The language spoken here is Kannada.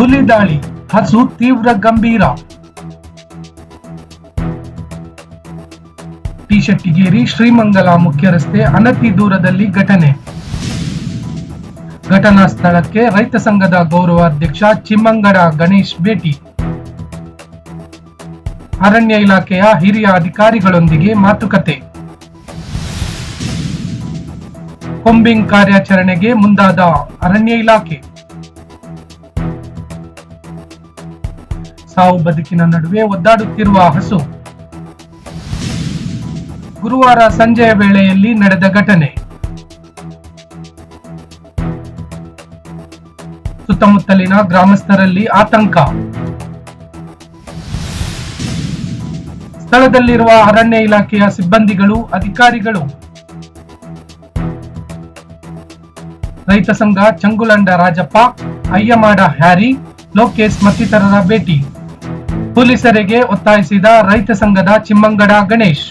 ಹುಲಿ ದಾಳಿ, ಹಸು ತೀವ್ರ ಗಂಭೀರ. ಟಿ ಶೆಟ್ಟಿಗೇರಿ ಶ್ರೀಮಂಗಲ ಮುಖ್ಯ ರಸ್ತೆ ಅನತಿ ದೂರದಲ್ಲಿ ಘಟನೆ. ಘಟನಾ ಸ್ಥಳಕ್ಕೆ ರೈತ ಸಂಘದ ಗೌರವಾಧ್ಯಕ್ಷ ಚಿಮ್ಮಂಗಡ ಗಣೇಶ್ ಭೇಟಿ. ಅರಣ್ಯ ಇಲಾಖೆಯ ಹಿರಿಯ ಅಧಿಕಾರಿಗಳೊಂದಿಗೆ ಮಾತುಕತೆ. ಕೊಂಬಿಂಗ್ ಕಾರ್ಯಾಚರಣೆಗೆ ಮುಂದಾದ ಅರಣ್ಯ ಇಲಾಖೆ. ಸಾವು ಬದುಕಿನ ನಡುವೆ ಒದ್ದಾಡುತ್ತಿರುವ ಹಸು. ಗುರುವಾರ ಸಂಜೆಯ ವೇಳೆಯಲ್ಲಿ ನಡೆದ ಘಟನೆ. ಸುತ್ತಮುತ್ತಲಿನ ಗ್ರಾಮಸ್ಥರಲ್ಲಿ ಆತಂಕ. ಸ್ಥಳದಲ್ಲಿರುವ ಅರಣ್ಯ ಇಲಾಖೆಯ ಸಿಬ್ಬಂದಿಗಳು, ಅಧಿಕಾರಿಗಳು. ರೈತ ಸಂಘ ಚಂಗುಲಂಡ ರಾಜಪ್ಪ, ಅಯ್ಯಮಾಡ ಹ್ಯಾರಿ, ಲೋಕೇಶ್ ಮತ್ತಿತರರ ಭೇಟಿ. ಪೊಲೀಸರಿಗೆ ಒತ್ತಾಯಿಸಿದ ರೈತ ಸಂಘದ ಚಿಮ್ಮಂಗಡ ಗಣೇಶ್